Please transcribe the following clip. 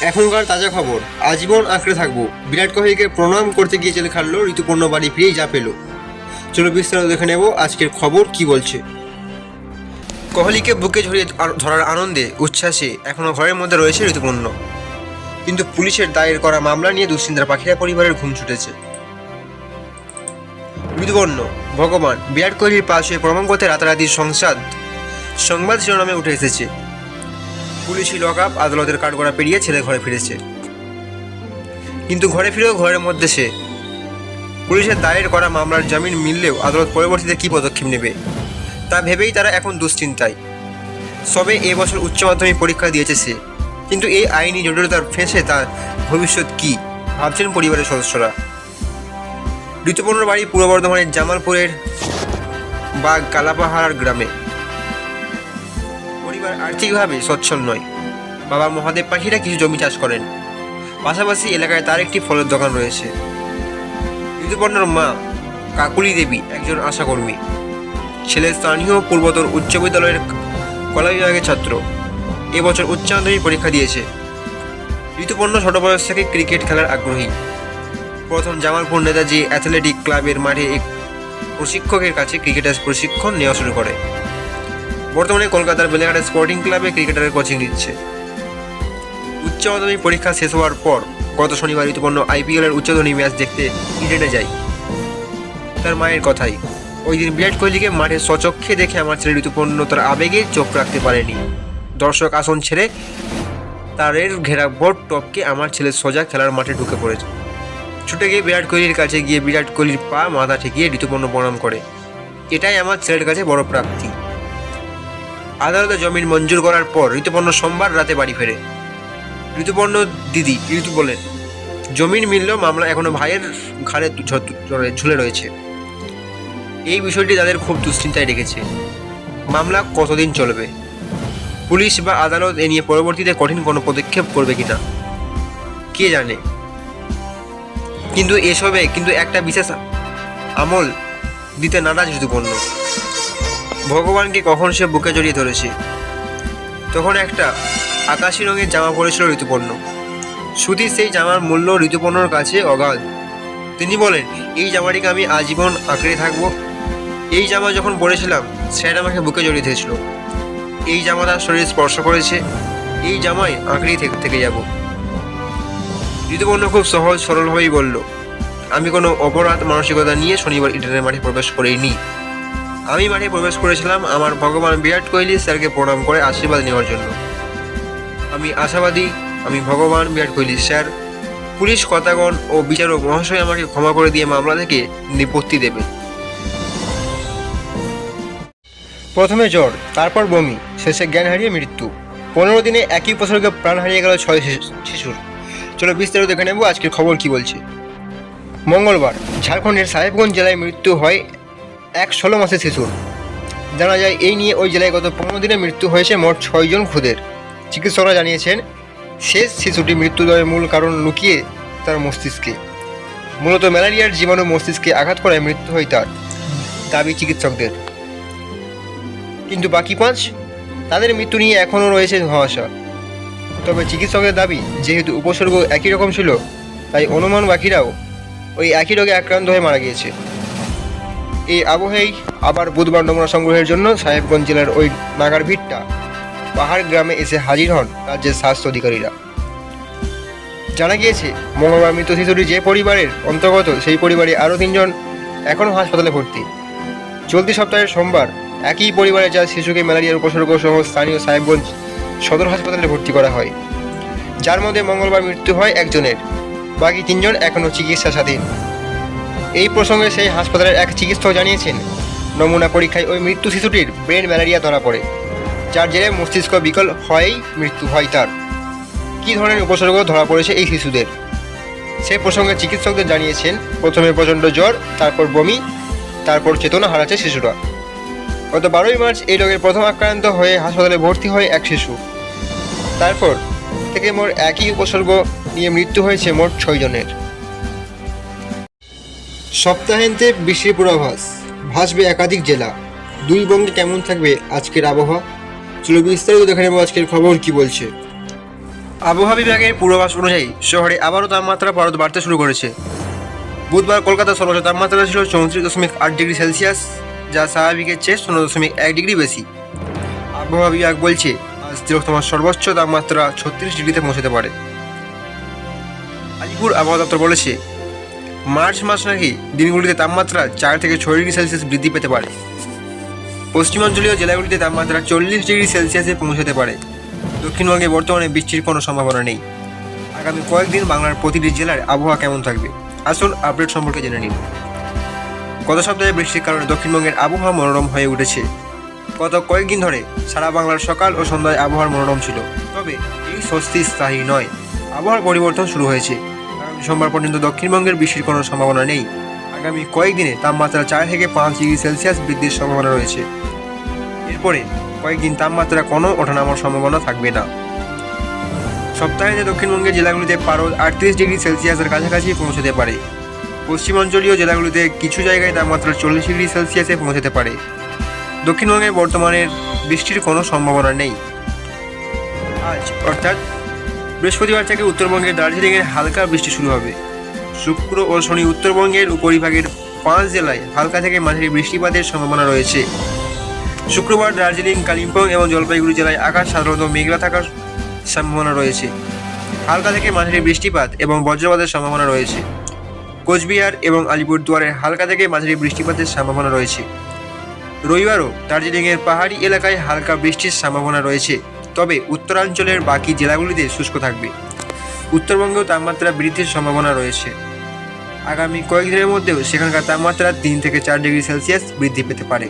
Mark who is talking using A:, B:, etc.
A: এখনকার তাজা খবর। আজীবন আঁকড়ে থাকব। বিরাট কোহলিকে প্রণাম করতে গিয়ে জেলে খাটলো ঋতুপর্ণ বাড়ি ফিরেই যা পেল। চলো বিস্তারিত দেখে নেব আজকের খবর কি বলছে। কোহলিকে বুকে ঝরিয়ে ধরার আনন্দে, উচ্ছ্বাসে এখনও ঘরের মধ্যে রয়েছে ঋতুপর্ণ। কিন্তু পুলিশের দায়ের করা মামলা নিয়ে দুশ্চিন্তার পাখিরা পরিবারের ঘুম ছুটেছে। ঋতুপর্ণ, ভগবান, বিরাট কোহলির পাশে প্রমাণ করতে রাতারাতি সংসদ, সংবাদ শিরোনামে উঠে এসেছে। পুলিশি লক আপ আদালতের কাঠগড়া পেরিয়ে ছেলে ঘরে ফিরেছে। কিন্তু ঘরে ফিরেও ঘরের মধ্যে সে। পুলিশের দায়ের করা মামলার জামিন মিললেও আদালত পরবর্তীতে কী পদক্ষেপ নেবে, তা ভেবেই তারা এখন দুশ্চিন্তায়। সবে এবছর উচ্চ মাধ্যমিক পরীক্ষা দিয়েছে সে, কিন্তু এই আইনি জটিলতার ফেঁসে তার ভবিষ্যৎ কী, ভাবছেন পরিবারের সদস্যরা। ঋতুপর্ণর বাড়ি পূর্ব বর্ধমানের জামালপুরের বা কালাপাহাড় গ্রামে। আর্থিকভাবে সচ্ছল নয়। বাবা মহাদেব পাখিরা কিছু জমি চাষ করেন। পাশাপাশি এলাকায় তার একটি ফলের দোকান রয়েছে। ঋতুপর্ণর মা, কাকুলি দেবী একজন আশাকর্মী। ছেলে স্থানীয় পূর্বতর উচ্চ বিদ্যালয়ের কলা বিভাগের ছাত্র। এবছর উচ্চ মাধ্যমিক পরীক্ষা দিয়েছে। ঋতুপর্ণ ছোট বয়স থেকে ক্রিকেট খেলার আগ্রহী। প্রথম জামালপুর নেতাজি অ্যাথলেটিক ক্লাবের মাঠে এক প্রশিক্ষকের কাছে ক্রিকেটার প্রশিক্ষণ নেওয়া শুরু করে। বর্তমানে কলকাতার বেলেঘাটা স্পোর্টিং ক্লাবে ক্রিকেটারের কোচিং নিচ্ছে। উচ্চ মাধ্যমিক পরীক্ষা শেষ হওয়ার পর গত শনিবার ঋতুপর্ণ আইপিএলের উচ্চধনী ম্যাচ দেখতে ইডেনে যায় তার মায়ের কথাই, ওই দিন বিরাট কোহলিকে মাঠে সচক্ষে দেখে আমার ছেলে ঋতুপর্ণ তার আবেগে চোখ রাখতে পারেনি। দর্শক আসন ছেড়ে তারের ঘেরা বোর্ড টপকে আমার ছেলে সোজা খেলার মাঠে ঢুকে পড়েছে। ছুটে গিয়ে বিরাট কোহলির কাছে গিয়ে বিরাট কোহলির পা মাথা ঠেকিয়ে ঋতুপর্ণ প্রণাম করে। এটাই আমার ছেলের কাছে বড় প্রাপ্তি। আদালতে জমিন মঞ্জুর করার পর ঋতুপর্ণ সোমবার রাতে বাড়ি ফেরে। ঋতুপর্ণ দিদি, ঋতু বলেন জমিন মিললেও মামলা এখনও ভাইয়ের ঘাড়ে ঝ- ঝুলে রয়েছে। এই বিষয়টি তাদের খুব দুশ্চিন্তায় রেখেছে মামলা কতদিন চলবে? পুলিশ বা আদালত এ নিয়ে পরবর্তীতে কঠিন কোনো পদক্ষেপ করবে কিনা? কে জানে? কিন্তু এসবে, কিন্তু একটা বিশেষ আমল দিতে নারাজ ঋতুপর্ণ। ভগবানকে কখন সে বুকে জড়িয়ে ধরেছে? তখন একটা আকাশি রঙের জামা পরেছিল ঋতুপর্ণ। সুধীর সেই জামার মূল্য ঋতুপর্ণর কাছে অগাধ। তিনি বলেন, এই জামাটিকে আমি আজীবন আঁকড়ে থাকব। এই জামা যখন পরেছিলাম, স্যার আমাকে বুকে জড়িয়ে ধরেছিল। এই জামা তার শরীর স্পর্শ করেছে। এই জামায় আঁকড়েই থেকে যাব। ঋতুপর্ণ খুব সহজ, সরলভাবেই বলল, আমি কোনো অপরাধ মানসিকতা নিয়ে শনিবার ইডেনের মাঠে প্রবেশ করিনি। আমি মাঠে প্রবেশ করেছিলাম আমার ভগবান বিরাট কোহলি স্যারকে প্রণাম করে আশীর্বাদ নেওয়ার জন্য। আমি আশাবাদী, আমি ভগবান বিরাট কোহলি স্যার, পুলিশ কতাগণ ও বিচারক মহাশয় আমাকে ক্ষমা করে দিয়ে মামলা থেকে নিপত্তি দেবে। প্রথমে জ্বর, তারপর বমি, শেষে জ্ঞান হারিয়ে মৃত্যু। পনেরো দিনে একই উপসর্গে প্রাণ হারিয়ে গেল ছয় শিশু- শিশুর। চলো বিস্তারিত দেখে নেব আজকের খবর কি বলছে। মঙ্গলবার, ঝাড়খণ্ডের সাহেবগঞ্জ জেলায় মৃত্যু হয় এক ষোলো মাসের শিশুর জানা যায়, এই নিয়ে ওই জেলায় গত পনেরো দিনে মৃত্যু হয়েছে মোট ছয়জন খুদের। চিকিৎসকরা জানিয়েছেন, শেষ শিশুটি মৃত্যুদয়ের মূল কারণ লুকিয়ে তার মস্তিষ্কে। মূলত ম্যালেরিয়ার জীবাণু মস্তিষ্কে আঘাত করায় মৃত্যু হয় তার, দাবি চিকিৎসকদের। কিন্তু বাকি পাঁচ, তাদের মৃত্যু নিয়ে এখনও রয়েছে ধোঁয়াশা। তবে চিকিৎসকের দাবি, যেহেতু উপসর্গ একই রকম ছিল, তাই অনুমান বাকিরাও ওই একই রোগে আক্রান্ত হয়ে মারা গিয়েছে। এই আবহেই আবার বুধবার নমুনা সংগ্রহের জন্য সাহেবগঞ্জ জেলার ওই নাগার ভিটটা পাহাড় গ্রামে এসে হাজির হন রাজ্যের স্বাস্থ্য অধিকারীরা। জানা গিয়েছে, মঙ্গলবার মৃত শিশুটি যে পরিবারের অন্তর্গত, সেই পরিবারে আরও তিনজন এখনও হাসপাতালে ভর্তি। চলতি সপ্তাহের সোমবার একই পরিবারে যা শিশুকে ম্যালেরিয়ার উপসর্গ সহ স্থানীয় সাহেবগঞ্জ সদর হাসপাতালে ভর্তি করা হয়। যার মধ্যে মঙ্গলবার মৃত্যু হয় একজনের। বাকি তিনজন এখনও চিকিৎসাধীন। এই প্রসঙ্গে সেই হাসপাতালের এক চিকিৎসক জানিয়েছেন, নমুনা পরীক্ষায় ওই মৃত্যু শিশুটির ব্রেন ম্যালেরিয়া ধরা পড়ে। যার জেরে মস্তিষ্ক বিকল হয়েই মৃত্যু হয় তার। কী ধরনের উপসর্গ ধরা পড়েছে এই শিশুদের? সে প্রসঙ্গে চিকিৎসকদের জানিয়েছেন, প্রথমে প্রচণ্ড জ্বর, তারপর বমি, তারপর চেতনা হারাচ্ছে শিশুরা গত বারোই মার্চ এই রোগের প্রথম আক্রান্ত হয়ে হাসপাতালে ভর্তি হয় এক শিশু। তারপর থেকে মোট একই উপসর্গ নিয়ে মৃত্যু হয়েছে মোট ছয় জনের। সপ্তাহান্তে বৃষ্টির পূর্বাভাস ভাসবে একাধিক জেলা। দুই বঙ্গে কেমন থাকবে আজকের আবহাওয়া? চলো বিস্তারিত দেখে নেব আজকের খবর কি বলছে। আবহাওয়া বিভাগের পূর্বাভাস অনুযায়ী শহরে আবারও তাপমাত্রা ভারত বাড়তে শুরু করেছে। বুধবার কলকাতার সর্বোচ্চ তাপমাত্রা ছিল চৌত্রিশ দশমিক আট ডিগ্রি সেলসিয়াস, যা স্বাভাবিকের চেয়ে শূন্য দশমিক এক ডিগ্রি বেশি। আবহাওয়া বিভাগ বলছে, আজ তিলোত্তমার সর্বোচ্চ তাপমাত্রা ছত্রিশ ডিগ্রিতে পৌঁছতে পারে। আলিপুর আবহাওয়া দপ্তর বলেছে মার্চ মাস নাকি দিনগুলিতে তাপমাত্রা চার থেকে ছয় ডিগ্রি সেলসিয়াস বৃদ্ধি পেতে পারে। পশ্চিমাঞ্চলীয় জেলাগুলিতে তাপমাত্রা চল্লিশ ডিগ্রি সেলসিয়াসে পৌঁছতে পারে। দক্ষিণবঙ্গে বর্তমানে বৃষ্টির কোনো সম্ভাবনা নেই। আগামী কয়েকদিন বাংলার প্রতিটি জেলার আবহাওয়া কেমন থাকবে? আসুন আপডেট সম্পর্কে জেনে নিন গত সপ্তাহে বৃষ্টির কারণে দক্ষিণবঙ্গের আবহাওয়া মনোরম হয়ে উঠেছে। গত কয়েকদিন ধরে সারা বাংলার সকাল ও সন্ধ্যায় আবহাওয়ার মনোরম ছিল। তবে এই স্বস্তি স্থায়ী নয়। আবহাওয়ার পরিবর্তন শুরু হয়েছে। সোমবার পর্যন্ত দক্ষিণবঙ্গের বৃষ্টির কোনো সম্ভাবনা নেই। আগামী কয়েকদিনে তাপমাত্রা চার থেকে পাঁচ ডিগ্রি সেলসিয়াস বৃদ্ধির সম্ভাবনা রয়েছে। এরপরে কয়েকদিন তাপমাত্রা কোনো ওঠানামার সম্ভাবনা থাকবে না। সপ্তাহে দক্ষিণবঙ্গের জেলাগুলিতে পারদ আটত্রিশ ডিগ্রি সেলসিয়াসের কাছাকাছি পৌঁছতে পারে। পশ্চিমাঞ্চলীয় জেলাগুলিতে কিছু জায়গায় তাপমাত্রা চল্লিশ ডিগ্রি সেলসিয়াসে পৌঁছতে পারে। দক্ষিণবঙ্গে বর্তমানে বৃষ্টির কোনো সম্ভাবনা নেই। আজ অর্থাৎ বৃহস্পতিবার থেকে উত্তরবঙ্গের দার্জিলিংয়ের হালকা বৃষ্টি শুরু হবে। শুক্র ও শনি উত্তরবঙ্গের উপরিভাগের পাঁচ জেলায় হালকা থেকে মাঝারি বৃষ্টিপাতের সম্ভাবনা রয়েছে। শুক্রবার দার্জিলিং, কালিম্পং এবং জলপাইগুড়ি জেলায় আকাশ সাধারণত মেঘলা থাকার সম্ভাবনা রয়েছে। হালকা থেকে মাঝারি বৃষ্টিপাত এবং বজ্রপাতের সম্ভাবনা রয়েছে। কোচবিহার এবং আলিপুরদুয়ারে হালকা থেকে মাঝারি বৃষ্টিপাতের সম্ভাবনা রয়েছে। রবিবারও দার্জিলিংয়ের পাহাড়ি এলাকায় হালকা বৃষ্টির সম্ভাবনা রয়েছে। তবে উত্তরাঞ্চলের বাকি জেলাগুলিতে শুষ্ক থাকবে। উত্তরবঙ্গেও তাপমাত্রা বৃদ্ধির সম্ভাবনা রয়েছে। আগামী কয়েকদিনের মধ্যেও সেখানকার তাপমাত্রা তিন থেকে চার ডিগ্রি সেলসিয়াস বৃদ্ধি পেতে পারে।